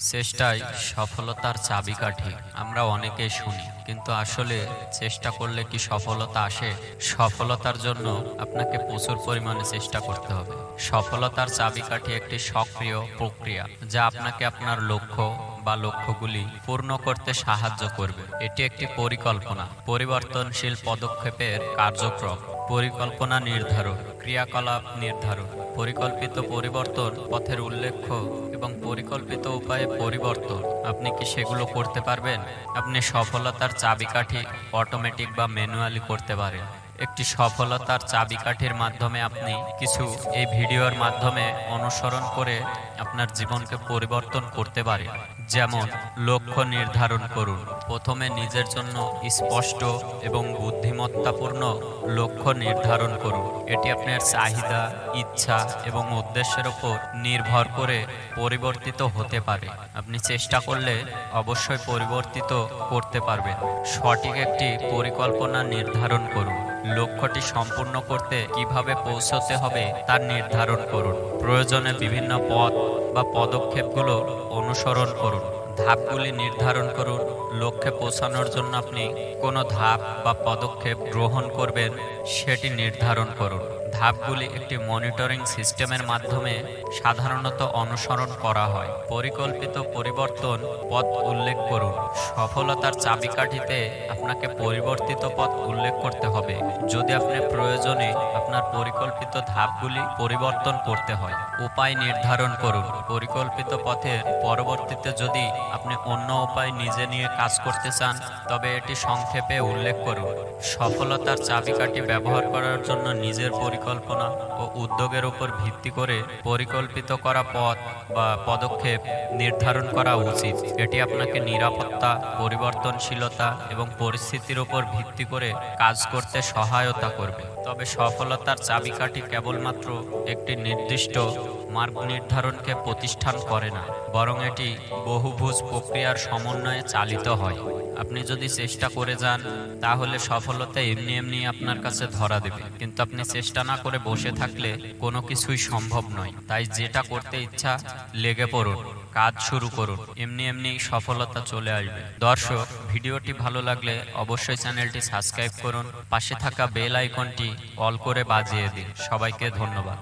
চেষ্টাই সফলতার চাবিকাঠি। আমরা অনেকেই শুনি, কিন্তু আসলে চেষ্টা করলে কি সফলতা আসে? সফলতার জন্য আপনাকে প্রচুর পরিমাণে চেষ্টা করতে হবে। সফলতার চাবিকাঠি একটি সক্রিয় প্রক্রিয়া, যা আপনাকে আপনার লক্ষ্য বা লক্ষ্যগুলি পূর্ণ করতে সাহায্য করবে। এটি একটি পরিকল্পনা, পরিবর্তনশীল পদক্ষেপের কার্যক্রম। পরিকল্পনা নির্ধারণ ক্রিয়াকলাপ নির্ধারণ পরিকল্পিত পরিবর্তন, পথের উল্লেখ্য এবং পরিকল্পিত উপায়ে পরিবর্তন। আপনি কি সেগুলো করতে পারবেন? আপনি সফলতার চাবিকাঠি অটোমেটিক বা ম্যানুয়ালি করতে পারেন। একটি সফলতার চাবিকাঠির মাধ্যমে আপনি কিছু এই ভিডিওর মাধ্যমে অনুসরণ করে আপনার জীবনকে পরিবর্তন করতে পারেন। যেমন লক্ষ্য নির্ধারণ করুন। প্রথমে নিজের জন্য স্পষ্ট এবং বুদ্ধিমত্তাপূর্ণ লক্ষ্য নির্ধারণ করুন। এটি আপনার চাহিদা, ইচ্ছা এবং উদ্দেশ্যের ওপর নির্ভর করে পরিবর্তিত হতে পারে। আপনি চেষ্টা করলে অবশ্যই পরিবর্তিত করতে পারবেন। সঠিক একটি পরিকল্পনা নির্ধারণ করুন। লক্ষ্যটি সম্পূর্ণ করতে কীভাবে পৌঁছতে হবে তা নির্ধারণ করুন। প্রয়োজনে বিভিন্ন পথ বা পদক্ষেপগুলো অনুসরণ করুন। ধাপগুলি নির্ধারণ করুন। লক্ষ্যে পৌঁছানোর জন্য আপনি কোনো ধাপ বা পদক্ষেপ গ্রহণ করবেন সেটি নির্ধারণ করুন। ধাপগুলি একটি মনিটরিং সিস্টেমের মাধ্যমে সাধারণত অনুসরণ করা হয়। পরিকল্পিত পরিবর্তন পথ উল্লেখ করুন। সফলতার চাবিকাঠিতে আপনাকে পরিবর্তিত পথ উল্লেখ করতে হবে। যদি আপনি প্রয়োজনে আপনার পরিকল্পিত ধাপগুলি পরিবর্তন করতে হয়, উপায় নির্ধারণ করুন। পরিকল্পিত পথের পরবর্তীতে যদি আপনি অন্য উপায় নিজে নিয়ে কাজ করতে চান, তবে এটি সংক্ষেপে উল্লেখ করুন। সফলতার চাবিকাঠি ব্যবহার করার জন্য নিজের পরিকল্পনা ও উদ্যোগের উপর ভিত্তি করে পরিকল্পিত করা পথ বা পদক্ষেপ নির্ধারণ করা উচিত। এটি আপনাকে নিরাপত্তা, পরিবর্তনশীলতা এবং পরিস্থিতির উপর ভিত্তি করে কাজ করতে সহায়তা করবে। তবে সফলতার চাবিকাঠি কেবলমাত্র একটি নির্দিষ্ট মার্গ নির্ধারণকে প্রতিষ্ঠান করে না, বরং এটি বহুভুজ প্রক্রিয়ার সমন্বয়ে চালিত হয়। আপনি যদি চেষ্টা করে যান, তাহলে সফলতা এমনি এমনি আপনার কাছে ধরা দেবে। কিন্তু আপনি চেষ্টা না করে বসে থাকলে কোনো কিছুই সম্ভব নয়। তাই যেটা করতে ইচ্ছা, লেগে পড়ুন, কাজ শুরু করুন, এমনি এমনি সফলতা চলে আসবে। দর্শক, ভিডিওটি ভালো লাগলে অবশ্যই চ্যানেলটি সাবস্ক্রাইব করুন, পাশে থাকা বেল আইকনটি অল করে বাজিয়ে দিন। সবাইকে ধন্যবাদ।